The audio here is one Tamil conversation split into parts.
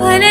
பல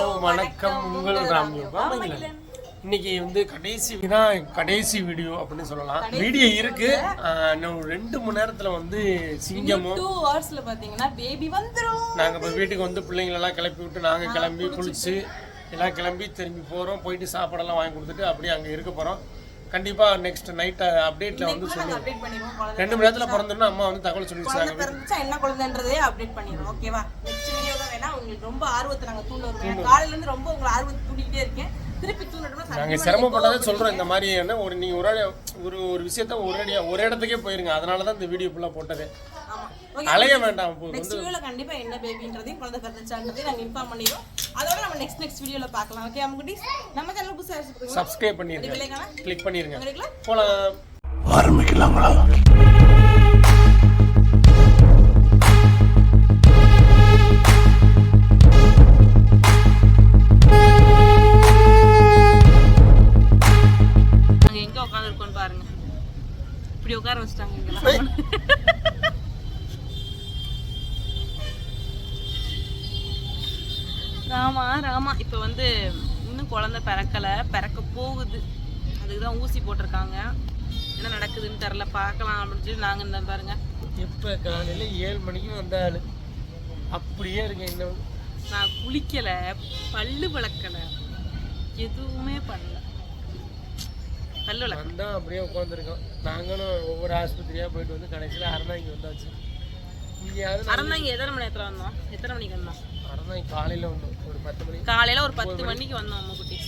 ஹலோ வணக்கம். உங்கள் ராம்யோ. வாமங்கிலன் இன்னைக்கு வந்து கடைசி தான் கடைசி வீடியோ அப்படின்னு சொல்லலாம். வீடியோ இருக்கு. இன்னும் ரெண்டு மணி நேரத்துல வந்து சிங்கமும் டூ ஹவர்ஸ்ல பாத்தீங்கன்னா பேபி வந்துரும். நாங்க இப்போ வீட்டுக்கு வந்து பிள்ளைங்களெல்லாம் கிளப்பி விட்டு நாங்க கிளம்பி குளிச்சு எல்லாம் கிளம்பி திரும்பி போறோம். போயிட்டு சாப்பாடெல்லாம் வாங்கி கொடுத்துட்டு அப்படியே அங்க இருக்க போறோம். கண்டிப்பா நெக்ஸ்ட் நைட் அப்டேட்ல வந்து சொல்லுவோம் ரெண்டு மணி நேரத்துல பிறந்தோம்னா அம்மா வந்து தகவல் சொல்லிடுச்சாங்க என்ன குழந்தைன்றதே அப்டேட் பண்ணிடுவோம். ஓகேவா நெக்ஸ்ட் வேணா உங்களுக்கு ரொம்ப ஆர்வத்தை நாங்க தூண்ட வருவோம் காலையில இருந்து ரொம்ப உங்களை ஆர்வத்தை தூண்டிக்கிட்டே இருக்கேன் திருப்பி தூண்டணும்னா நாங்க சிரமப்பட்டதே சொல்றோம் இந்த மாதிரி என்ன ஒரு நீங்க ஒரு ஒரு ஒரு விஷயத்த ஒரு அடியா ஒரு இடத்துக்கே போயிருங்க அதனால தான் இந்த வீடியோ ஃபுல்லா போட்டதே அலைய வேண்டாம் நெக்ஸ்ட் வீடியோல கண்டிப்பா என்ன பேபின்றதையும் குழந்தை பிறந்துச்சான்றதையும் நாங்க இன்ஃபார்ம் பண்ணிடுவோம் அதோட நம்ம நெக்ஸ்ட் நெக்ஸ்ட் வீடியோல பார்க்கலாம் ஓகே அம்முக்குட்டி நம்ம சேனல் புதுசா இருக்கு சப்ஸ்கிரைப் விலைக்கான கிளிக் பண்ணிருங்க உங்களுக்கு போலாம் பார்க்கலாம் அப்படின்னு சொல்லி நாங்கள் இந்த பாருங்க. எப்ப காலையில ஏழு மணிக்கு வந்தாள் அப்படியே இருக்கு இன்னும். நான் குளிக்கலை பல்லு விளக்கலை எதுவுமே பண்ணல. பல்லு விளக்க வந்தா அப்படியே உட்காந்துருக்கோம் நாங்களும் ஒவ்வொரு ஆஸ்பத்திரியா போயிட்டு வந்து கடைசியில அறந்தாங்கி வந்தாச்சு. இங்கேயாவது அறந்தாங்க எத்தனை மணி நேரத்தில் வந்தோம்? எத்தனை மணிக்கு வந்தோம்? அறந்தாங்கி காலையில வந்தோம். ஒரு பத்து மணி காலையில் ஒரு பத்து மணிக்கு. வந்தோம் அம்மா குட்டி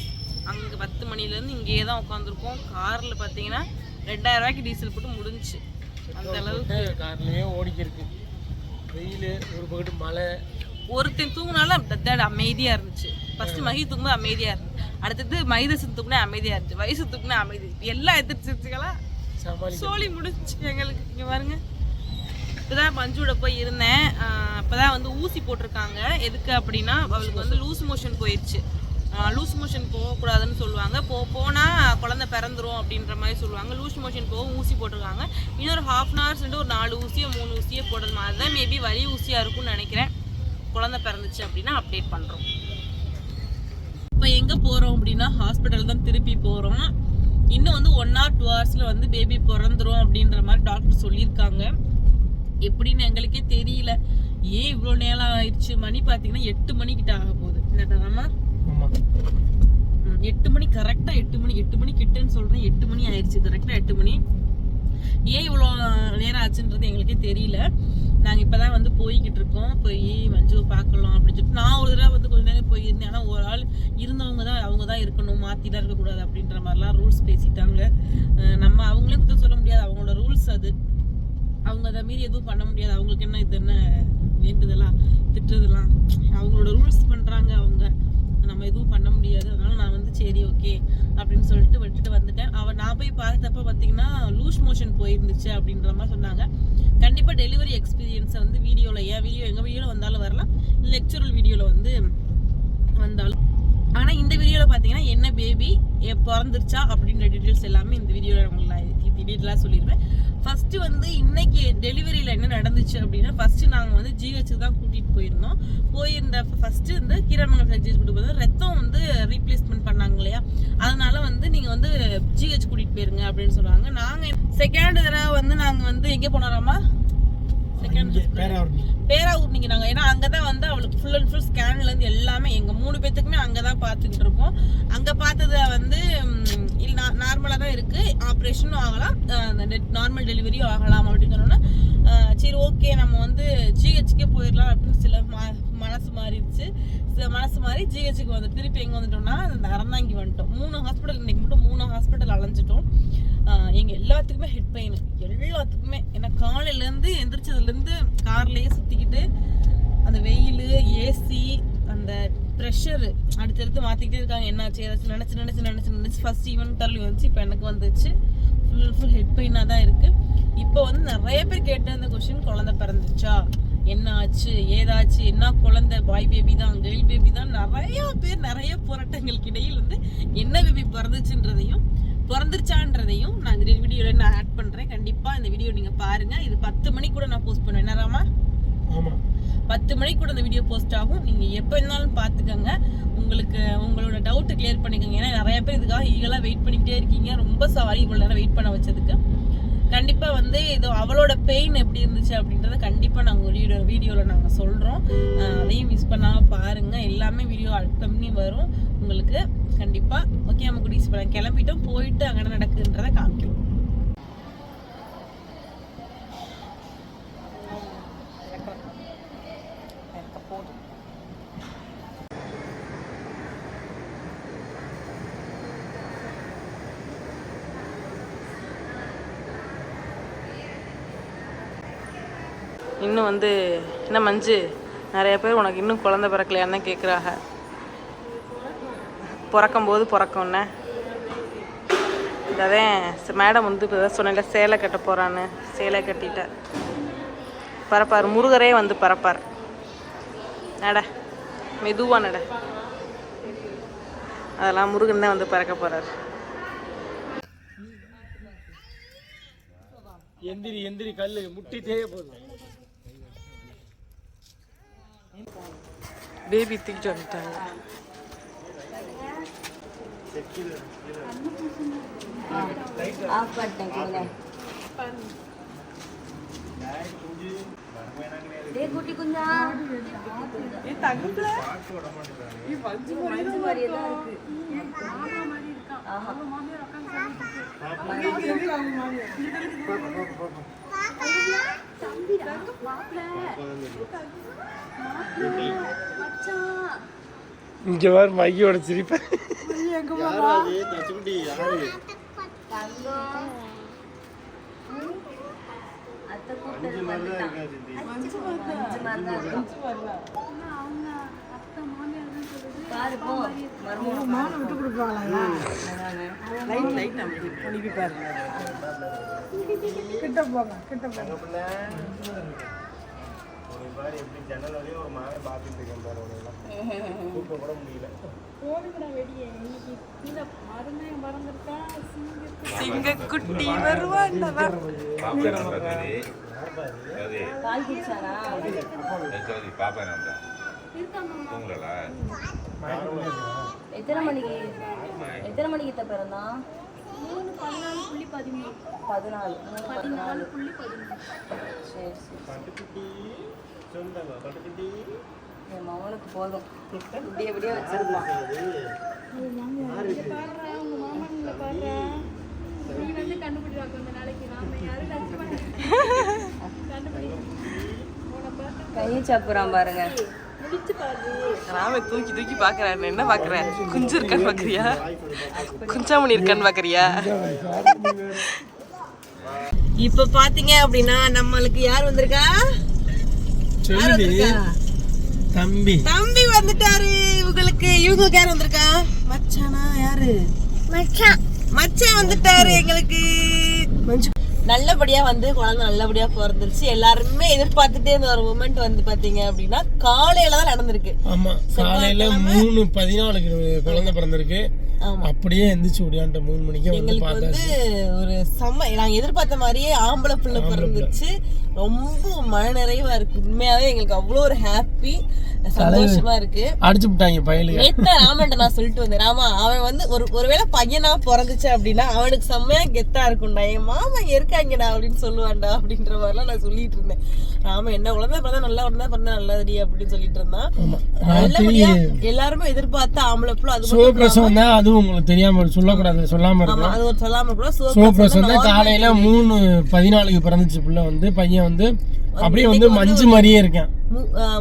அங்கே பத்து மணிலேருந்து இங்கேயே தான் உட்காந்துருக்கோம் காரில் பார்த்தீங்கன்னா ரெண்டாயிரம் ரூபாய்க்கு டீசல் போட்டு முடிஞ்சுச்சு. அந்த அளவுக்கு. கார்லயே ஓடிக்கிருக்கு. வெயில் ஒரு பக்கத்து மழை. ஒருத்தன் தூங்கினாலும் தேட அமைதியாக இருந்துச்சு. ஃபர்ஸ்ட் மகி தூங்கும்போது அமைதியாக இருந்துச்சு. அடுத்தது மைதசன் தூக்குனா அமைதியாக இருந்துச்சு. வயசு தூக்குனா அமைதி. எல்லாம் எதிர்த்துச்சுங்களா சோழி முடிஞ்சுச்சு எங்களுக்கு. இங்கே பாருங்க. இப்போதான் பஞ்சுவோட போய் இருந்தேன். இப்பதான் வந்து ஊசி போட்டிருக்காங்க. எதுக்கு அப்படின்னா அவளுக்கு வந்து லூஸ் மோஷன் போயிடுச்சு லூஸ் மோஷன் போகக்கூடாதுன்னு சொல்லுவாங்க. போ போனால் பிறந்துரும் அப்படின்ற மாதிரி சொல்லுவாங்க. லூஸ் மோஷன் போக ஊசி போட்டிருக்காங்க. இன்னொரு ஹாஃப் அன் ஹவர்ஸ் ஒரு நாலு ஊசியோ மூணு ஊசியோ போடுறது மாதிரி தான் மேபி வலி ஊசியாக இருக்கும்னு நினைக்கிறேன். குழந்தை பிறந்துச்சு அப்படின்னா அப்டேட் பண்ணுறோம் இப்போ எங்கே போகிறோம் அப்படின்னா ஹாஸ்பிட்டல் தான் திருப்பி போகிறோம் இன்னும் வந்து ஒன் ஆர் டூ ஹவர்ஸில் வந்து பேபி பிறந்துரும் அப்படின்ற மாதிரி டாக்டர் சொல்லியிருக்காங்க. எப்படின்னு எங்களுக்கே தெரியல. ஏன் இவ்வளோ நேரம் ஆயிடுச்சு? மணி பார்த்தீங்கன்னா எட்டு மணிக்கிட்ட ஆக போகுது என்னடாமா எட்டு மணி கரெக்டாக எட்டு மணி எட்டு மணி கிட்டன்னு சொல்கிறேன் எட்டு மணி ஆயிடுச்சு கரெக்டாக எட்டு மணி. ஏன் இவ்வளோ நேரம் ஆச்சுன்றது எங்களுக்கே தெரியல. நாங்கள் இப்போ தான் வந்து போய்கிட்டு இருக்கோம். போய் மஞ்சு பார்க்கலாம் அப்படின்னு சொல்லிட்டு நான் ஒரு தடவை வந்து கொஞ்ச நேரம் போயிருந்தேன். ஆனால் ஒரு ஆள் இருந்தவங்க தான் அவங்க தான் இருக்கணும். மாற்றிலாம் இருக்கக்கூடாது அப்படின்ற மாதிரிலாம் ரூல்ஸ் பேசிட்டாங்க. நம்ம அவங்களே குத்தம் சொல்ல முடியாது. அவங்களோட ரூல்ஸ் அது. அவங்க அதை மீறி எதுவும் பண்ண முடியாது. அவங்களுக்கு என்ன இது என்ன வேண்டுதெல்லாம் திட்டுறதுலாம் அவங்களோட ரூல்ஸ் பண்ணுறாங்க அவங்க. நம்ம எதுவும் பண்ண முடியாது. அதனால நான் வந்து சரி ஓகே அப்படின்னு சொல்லிட்டு விட்டுட்டு வந்துட்டேன். அவன் நான் போய் பார்த்தப்ப பார்த்தீங்கன்னா லூஸ் மோஷன் போயிருந்துச்சு அப்படின்ற மாதிரி சொன்னாங்க. கண்டிப்பாக டெலிவரி எக்ஸ்பீரியன்ஸை வந்து வீடியோவில் ஏன் வீடியோ எங்கள் வீடியோவில் வந்தாலும் வரலாம். லெக்சுரல் வீடியோவில் வந்து வந்தாலும். ஆனால் இந்த வீடியோவில் பார்த்தீங்கன்னா என்ன பேபி பிறந்துருச்சா அப்படின்ற டீட்டெயில்ஸ் எல்லாமே இந்த வீடியோவில் உங்களுக்கு நான் டீட்டெயிலாக சொல்லிடுவேன் ஃபர்ஸ்ட் வந்து இன்னைக்கு டெலிவரியில என்ன நடந்துச்சு அப்படின்னா ஃபர்ஸ்ட் நாங்கள் வந்து ஜிஹெச் தான் கூட்டிட்டு போயிருந்தோம். போயிருந்த ஃபர்ஸ்ட் வந்து கீரமங்கலம் ஜிஹெச் கூட்டிட்டு போயிருந்தோம். ரத்தம் வந்து ரீப்ளேஸ்மெண்ட் பண்ணாங்க இல்லையா? அதனால வந்து நீங்க வந்து ஜிஹெச் கூட்டிட்டு போயிருங்க அப்படின்னு சொல்லுவாங்க நாங்க செகண்ட் தடவை வந்து நாங்க வந்து எங்கே போனோம்மா பேராவூர் நீங்க. நாங்க ஏன்னா அங்கதான் வந்து அவளுக்கு ஃபுல் அண்ட் ஃபுல் ஸ்கேன்ல இருந்து எல்லாமே எங்க மூணு பேத்துக்குமே அங்கதான் பார்த்துக்கிட்டு இருக்கோம். அங்க பார்த்தது வந்து இல்ல நார்மலா தான் இருக்கு. ஆப்ரேஷனும் ஆகலாம். நார்மல் டெலிவரியும் ஆகலாம் அப்படின்னு சொன்னோன்னா சரி ஓகே நம்ம வந்து ஜிஹெச்க்கே போயிடலாம் அப்படின்னு சில ம- மனசு மாறிடுச்சு. சில மனசு மாறி ஜிஹெச்சுக்கு வந்து திருப்பி எங்க வந்துட்டோம்னா அந்த அறந்தாங்கி வந்துட்டோம். மூணு ஹாஸ்பிட்டல் இன்னைக்கு மட்டும் மூணு ஹாஸ்பிட்டல் அலைஞ்சிட்டோம். எங்கள் எல்லாத்துக்குமே ஹெட் பெயின் எல்லாத்துக்குமே. ஏன்னா காலையிலேருந்து எந்திரிச்சதுலேருந்து கார்லேயே சுற்றிக்கிட்டு அந்த வெயில் ஏசி அந்த ப்ரெஷரு அடுத்தடுத்து மாற்றிக்கிட்டு இருக்காங்க. என்னாச்சு? ஏதாச்சும் நினச்சி நினச்சி நினச்சி நினச்சி ஃபஸ்ட் ஈவன் தள்ளி வந்துச்சு. இப்போ எனக்கு வந்துச்சு. ஃபுல் அண்ட் ஃபுல் ஹெட் பெயினாக தான் இருக்குது இப்போ வந்து நிறைய பேர் கேட்ட அந்த கொஷின் குழந்தை பிறந்துச்சா என்ன ஆச்சு ஏதாச்சு? என்ன குழந்தை? பாய் பேபி தான் கேர்ள் பேபி தான். நிறைய பேர் நிறைய போராட்டங்களுக்கு இடையில் வந்து என்ன பேபி பிறந்துச்சுன்றதையும் பிறந்துருச்சான்றதையும் நான் இந்த வீடியோவில் நான் ஆட் பண்ணுறேன் கண்டிப்பாக இந்த வீடியோ நீங்கள் பாருங்கள் இது பத்து மணிக்கு கூட நான் போஸ்ட் பண்ணுவேன். என்ன ராமா? ஆமா. பத்து மணிக்கு கூட இந்த வீடியோ போஸ்ட் ஆகும். நீங்கள் எப்போ இருந்தாலும் பார்த்துக்கோங்க உங்களுக்கு உங்களோட டவுட்டு கிளியர் பண்ணிக்கோங்க. ஏன்னா நிறைய பேர் இதுக்காக ஈகலாக வெயிட் பண்ணிக்கிட்டே இருக்கீங்க. ரொம்ப சாரி இவ்வளோ நேரம் வெயிட் பண்ண வச்சதுக்கு. கண்டிப்பாக வந்து இது அவளோட பெயின் எப்படி இருந்துச்சு அப்படின்றத கண்டிப்பாக நாங்கள் ஒரு வீடியோ வீடியோவில் நாங்கள் சொல்கிறோம் அதையும் மிஸ் பண்ணாமல் பாருங்கள் எல்லாமே வீடியோ பண்ணி வரும். உங்களுக்கு கண்டிப்பாக ஓகே நம்ம குடிஸ் போகலாம் கிளம்பிட்டோம். போயிட்டு அங்கே என்ன நடக்குதுன்றதை காமிக்கிறோம். போதும் இன்னும் வந்து என்ன மஞ்சு? நிறைய பேர் உனக்கு இன்னும் குழந்தை பிறக்கலையான்னு கேட்குறாங்க கேட்குறாங்க பிறக்கும்போது பிறக்கும்னே. இதான் மேடம் வந்து இப்போ தான் சொன்னேன்ல சேலை கட்ட போகிறான்னு சேலை கட்டிட்டேன் பறப்பார். முருகரே வந்து பறப்பார். நட. மெதுவா நட. அதெல்லாம் முருகன் தான் வந்து பறக்க போகிறார் எந்திரி எந்திரி கல்லு. முட்டி தேய போதும். பேபி தூக்கிட்டு வந்துட்டாங்க. ஆஃப் பண்ணிட்டேன் கொடுங்க டேய் குட்டி குஞ்சா மஞ்சு மாதிரியே தான் இருக்கு ஆஹா. தம்பிடா, மாப்பிள்ளை. மச்சான். இங்க வேற மையோட சிரிப்பேன் தங்கம். ம். அத்தை கூப்பிட்டது வந்துட்டான். மஞ்சு மாதிரி தான் இருக்கும். பாரு. லைட் லைட் நம்ம அனுப்பி பாருங்க சிங்கக்குட்டி வருவாண்டதான் பால் குடிச்சாரா? எத்தனை மணிக்கு எத்தனை மணிக்கு இத்த பிறந்தான் பதினாலு மூணு பதினாலு. சரி சரி என் மகனுக்கு போதும். இப்படி எப்படியே வச்சிருப்பான். கையை சாப்பிட்றான் பாருங்க. ராம தூக்கி தூக்கி பாக்குறாரு. என்ன பாக்குற? குஞ்சு இருக்கான்னு பாக்குறியா? குஞ்சாமணி இருக்கான்னு பாக்குறியா? இப்ப பாத்தீங்க அப்படின்னா நம்மளுக்கு யார் வந்திருக்கா? சொல்லி. தம்பி. தம்பி வந்துட்டாரு. இவங்களுக்கு இவங்களுக்கு யார் வந்திருக்கா? மச்சானா யாரு? மச்சான். மச்சான் வந்துட்டாரு எங்களுக்கு. நல்லபடியா வந்து குழந்தை நல்லபடியா பிறந்துருச்சு. எல்லாருமே எதிர்பார்த்துட்டே இருந்த ஒரு மூமெண்ட் வந்து பாத்தீங்க அப்படின்னா காலையில தான் நடந்திருக்கு. ஆமா காலையில மூணு பதினாலுக்கு குழந்தை பிறந்திருக்கு. அப்படியே எந்திரிச்சு ஓடியான்ட்ட மூணு மணிக்கே வந்து எங்களுக்கு பார்த்தாச்சு வந்து ஒரு செம்ம நாங்க எதிர்பார்த்த மாதிரியே ஆம்பளை பிள்ளை பிறந்துச்சு ரொம்ப மன நிறைவா இருக்கு. உண்மையாவே எங்களுக்கு அவ்வளோ ஒரு ஹாப்பி சந்தோஷமா இருக்கு. அடிச்சு விட்டாங்க பயலுங்க நேத்து ராமன்ட்ட நான் சொல்லிட்டு வந்தேன். ராமா அவன் வந்து ஒரு ஒருவேளை பையனா பிறந்துச்சு அப்படின்னா அவனுக்கு செம்மையா கெத்தா இருக்கும்டா. என் மாமா இருக்காங்கடா அப்படின்னு சொல்லுவான்டா அப்படின்ற மாதிரிலாம் நான் சொல்லிட்டு இருந்தேன். ராம என்ன குழந்தை பிறந்தா நல்லா குழந்தை பிறந்தா நல்லதுடி அப்படின்னு சொல்லிட்டு இருந்தான். ஆமா. நல்லபடியா எல்லாருமே எதிர்பார்த்த ஆம்பளை பிள்ளை அது சிவபிரசவம் தான் அதுவும் உங்களுக்கு தெரியாம சொல்லக்கூடாது சொல்லாம ஆமா, இருக்கும் அது ஒரு சொல்லாம கூட சிவபிரசவம் தான். காலையில மூணு பதினாலுக்கு பிறந்துச்சு பிள்ளை வந்து. பையன் வந்து அப்படியே வந்து மஞ்சு மாதிரியே இருக்கேன்.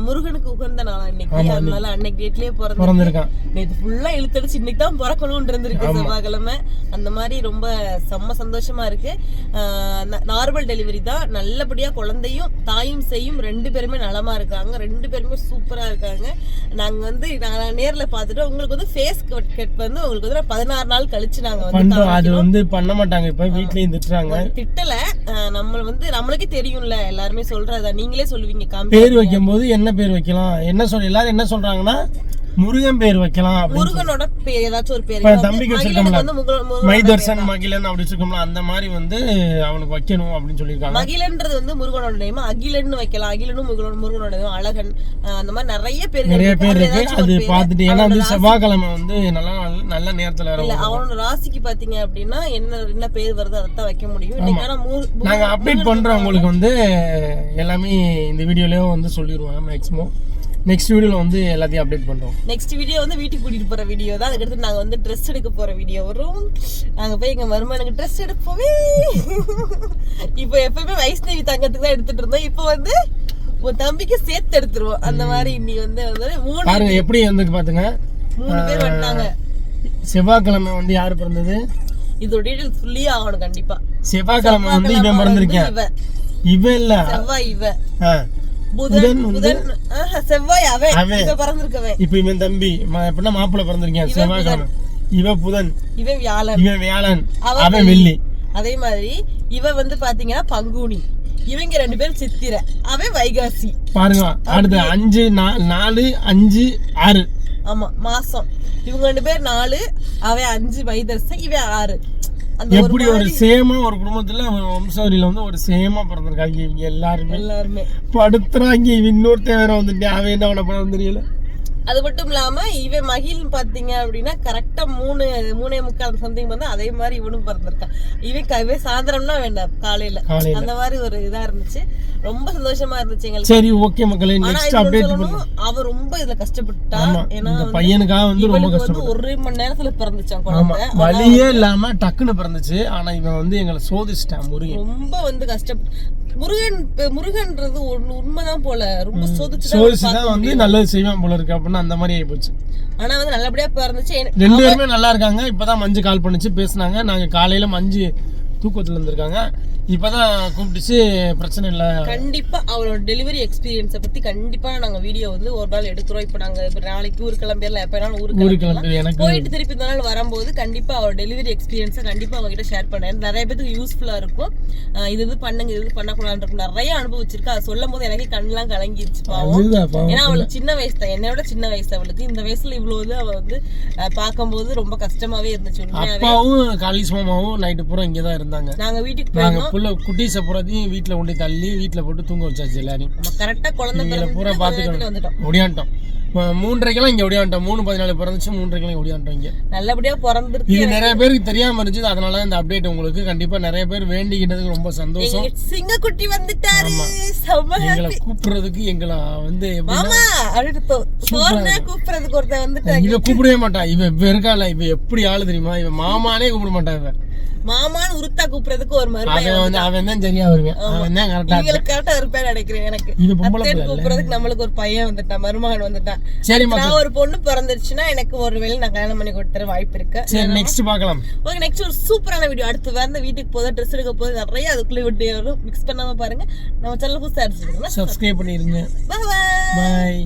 முருகனுக்கு உகந்த நாள் அன்னைக்கு அதனால அன்னைக்கு டேட்லயே பிறந்து பிறந்திருக்கான். நேத்து ஃபுல்லா இழுத்தடிச்சு இன்னைக்கு தான் பிறக்கணும்னு இருந்திருக்கு செவ்வாய்க்கிழமை. அந்த மாதிரி ரொம்ப செம்ம சந்தோஷமா இருக்கு. நார்மல் டெலிவரி தான். நல்லபடியா குழந்தையும் தாயும் செய்யும் ரெண்டு பேருமே நலமா இருக்காங்க. ரெண்டு பேருமே சூப்பரா இருக்காங்க. நாங்க வந்து நான் நேர்ல பார்த்துட்டு உங்களுக்கு வந்து ஃபேஸ் கட் வந்து உங்களுக்கு வந்து பதினாறு நாள் கழிச்சு நாங்க வந்து அது வந்து பண்ண மாட்டாங்க. இப்ப வீட்லயும் திட்டுறாங்க. திட்டல. நம்ம வந்து நம்மளுக்கே தெரியும்ல எல்லாருமே சொல்றதா. நீங்களே சொல்லுவீங்க பேர் வைக்கும் வைக்கும்போது என்ன பேர் வைக்கலாம்? என்ன சொல் எல்லாரும் என்ன சொல்றாங்கன்னா முருகன் பேர் வைக்கலாம் முருகனோட பேர் ஏதாச்சும் ஒரு பேர். தம்பிக்கு வச்சிருக்கோம்ல. முருகன் மைதர்சன் மகிழன் அப்படி வச்சிருக்கோம்ல அந்த மாதிரி வந்து அவனுக்கு வைக்கணும் அப்படின்னு சொல்லியிருக்காங்க. மகிழன்றது வந்து முருகனோட நேம் அகிலன்னு வைக்கலாம். அகிலனும் முருகனோட முருகனோட name, அழகன் அந்த மாதிரி நிறைய பேர் நிறைய பேர் இருக்கு. அது. பார்த்துட்டு ஏன்னா வந்து செவ்வாய்க்கிழமை வந்து நல்லா நல்ல- நேரத்துல இல்ல வரும் அவனோட ராசிக்கு பாத்தீங்க அப்படின்னா என்ன என்ன பேர் வருது அதைத்தான் வைக்க முடியும். நாங்க அப்டேட் பண்றோம் உங்களுக்கு வந்து எல்லாமே இந்த வீடியோலயே வந்து சொல்லிடுவாங்க மேக்ஸிமம் நெக்ஸ்ட் வீடியோல வந்து எல்லாத்தையும் அப்டேட் பண்றோம். நெக்ஸ்ட் வீடியோ வந்து வீட்டுக்கு கூட்டிட்டு போற வீடியோ தான். அதுக்கடுத்து நாங்க வந்து ட்ரெஸ் எடுக்க போற வீடியோ வரும். நாங்க போய் எங்க மருமனுக்கு ட்ரெஸ் எடுப்போமே இப்போ எப்பவுமே வைஷ்ணவி தங்கத்துக்கு தான் எடுத்துட்டு இருந்தோம். இப்போ வந்து உன் தம்பிக்கு சேர்த்து எடுத்துருவோம். அந்த மாதிரி இன்னைக்கு வந்து மூணு பாருங்க எப்படி வந்து பாத்துங்க. மூணு பேர் வந்தாங்க செவ்வாய்க்கிழமை வந்து யார் பிறந்தது? இதோட டீடைல் சொல்லி ஆகணும் கண்டிப்பா. செவ்வாய்க்கிழமை வந்து இவன் பிறந்திருக்கேன் இவ. இவன் இல்ல. செவ்வாய் இவ. புதன் புதன் செவ்வாய் அவன். இவ பிறந்திருக்கவன் இப்ப இவன் தம்பி எப்படின்னா மாப்பிள்ளை பிறந்திருக்கேன். செவ்வாய்க்கிழமை இவன் புதன். இவன் வியாழன். இவன் வியாழன். அவன் வெள்ளி. அதே மாதிரி இவ வந்து பாத்தீங்கன்னா பங்குனி. இவங்க ரெண்டு பேரும் சித்திரை. அவன் வைகாசி. பாருங்க அடுத்து அஞ்சு நாலு அஞ்சு ஆறு. ஆமா மாசம். இவங்க ரெண்டு பேர் நாலு அவன் அஞ்சு வைதர்சன் இவன் ஆறு. எப்படி ஒரு சேமா ஒரு குடும்பத்துல வம்சாவளியில வந்து ஒரு சேமா பிறந்திருக்காங்க இவங்க எல்லாருமே. எல்லாருமே. படுத்துறாங்க இன்னொருத்தன் வேற வந்துட்டு அவன் என்ன பண்ண தெரியல. அது மட்டும் இல்லாம இவன் மகிழ் பாத்தீங்க அப்படின்னா கரெக்டா மூணு மூணே முக்கால் சம்திங் வந்து அதே மாதிரி இவனும் பிறந்திருக்கான் இவன் இவன் சாயந்தரம்னா வேண்டாம் காலையில. அந்த மாதிரி ஒரு இதா இருந்துச்சு. ரொம்ப சந்தோஷமா இருந்துச்சு எங்களுக்கு. சரி ஓகே மக்களே நெக்ஸ்ட் அப்டேட் அவ ரொம்ப இதுல கஷ்டப்பட்டா ஏன்னா பையனுக்காக வந்து ரொம்ப வந்து ஒரு மணி நேரத்துல பிறந்துச்சான் குழந்தை. வலியே இல்லாம டக்குன்னு பிறந்துச்சு. ஆனா இவன் வந்து எங்களை சோதிச்சிட்டான் முருகன். ரொம்ப வந்து கஷ்டப்பட்டு முருகன் முருகன்றது ஒண்ணு உண்மைதான் போல. ரொம்ப சோதிச்சு சோதிச்சுதான் வந்து நல்லது செய்வான் போல இருக்கு. அப்படின்னு அந்த மாதிரி ஆயிப்போச்சு ஆனா வந்து நல்லபடியா பிறந்துச்சு. ரெண்டு பேருமே நல்லா இருக்காங்க. இப்பதான் மஞ்சு கால் பண்ணுச்சு பேசுனாங்க. நாங்க காலையில மஞ்சு தூக்கத்துல இருந்திருக்காங்க. இப்பதான் கூப்பிட்டுச்சு பிரச்சனை இல்ல. கண்டிப்பா அவளோட டெலிவரி எக்ஸ்பீரியன்ஸை பத்தி கண்டிப்பா நாங்க வீடியோ வந்து ஒரு நாள் எடுக்கிறோம். இப்ப நாங்க இப்ப நாளைக்கு ஊர் கிளம்பிடலாம் எப்ப வேணாலும் ஊருக்கு ஊருக்கு கிளம்பி எனக்கு போயிட்டு திருப்பி இந்த நாள் வரும்போது கண்டிப்பா அவரோட டெலிவரி எக்ஸ்பீரியன்ஸை கண்டிப்பா அவங்க கிட்ட ஷேர் பண்ணேன் நிறைய பேருக்கு யூஸ்ஃபுல்லா இருக்கும். இது இது பண்ணுங்க இது இது பண்ணக்கூடாது இருக்கும் நிறைய அனுபவிச்சிருக்கா. அதை சொல்லும் போது எனக்கே கண்ணெல்லாம் கலங்கிருச்சு பாவம். ஏன்னா அவளுக்கு சின்ன வயசு தான். என்னோட சின்ன வயசு அவளுக்கு. இந்த வயசுல இவ்வளவு இது அவ வந்து பார்க்கும்போது ரொம்ப கஷ்டமாவே இருந்துச்சு. அப்பாவும் காலிஸ் மாமாவும் நைட்டு பூரா இங்கதான் இருந்தாங்க. நாங்க வீட்டுக்கு நாங்க புள்ள குட்டீஸை பூராத்தையும் வீட்டுல கொண்டு தள்ளி வீட்டுல போட்டு தூங்க வச்சாச்சு எல்லாரையும். நம்ம கரெக்டா குழந்தை இவங்களை பிறந்து பூரா பாத்துக்கணும் ஒடியாண்டோம் மூன்றரைக்கெல்லாம் இங்க ஒடியாண்டோம் மூணு பதினாலு பிறந்துச்சு மூன்றரைக்கெல்லாம் ஒடியாண்டோம் இங்க. நல்லபடியா பிறந்திருக்கு இது நிறைய பேருக்கு தெரியாம இருந்துச்சு. அதனால தான் இந்த அப்டேட் உங்களுக்கு கண்டிப்பா நிறைய பேர் வேண்டிக்கிட்டதுக்கு ரொம்ப சந்தோஷம். எங்க சிங்கக்குட்டி வந்துட்டாரு. எங்களை கூப்பிடுறதுக்கு எங்களை வந்து கூப்பிடுறதுக்கு ஒருத்தன் வந்துட்டாங்க இவ கூப்பிடவே மாட்டான். இவ இவ இருக்கால இவ எப்படி ஆளு தெரியுமா? இவன் மாமானே கூப்பிட மாட்டான் இவன். மாமான்னு உருத்தா கூப்பிடுறதுக்கு ஒரு அவன் வந்து அவன் தான் சரியா வருவேன். அவன் தான் கரெக்டா இவங்களுக்கு கரெக்டா இருப்பேன் நினைக்கிறேன் எனக்கு. இது கூப்பிடுறதுக்கு நம்மளுக்கு ஒரு பையன் வந்துட்டான் மருமகன் வந்துட்டான். சரி நான் ஒரு பொண்ணு பிறந்துருச்சுன்னா எனக்கு ஒரு வேளை நான் கல்யாணம் பண்ணி கொடுத்துற வாய்ப்பு இருக்கு. சரி நெக்ஸ்ட் பார்க்கலாம். ஓகே நெக்ஸ்ட் ஒரு சூப்பரான வீடியோ அடுத்து வந்து வீட்டுக்கு போதா ட்ரெஸ் எடுக்க போது நிறைய அதுக்குள்ள விட்டு வரும். மிக்ஸ் பண்ணாம பாருங்க. நம்ம சேனல் புதுசா அடிச்சிருக்கோம் சப்ஸ்கிரைப் பண்ணிருங்க. பாய் பாய்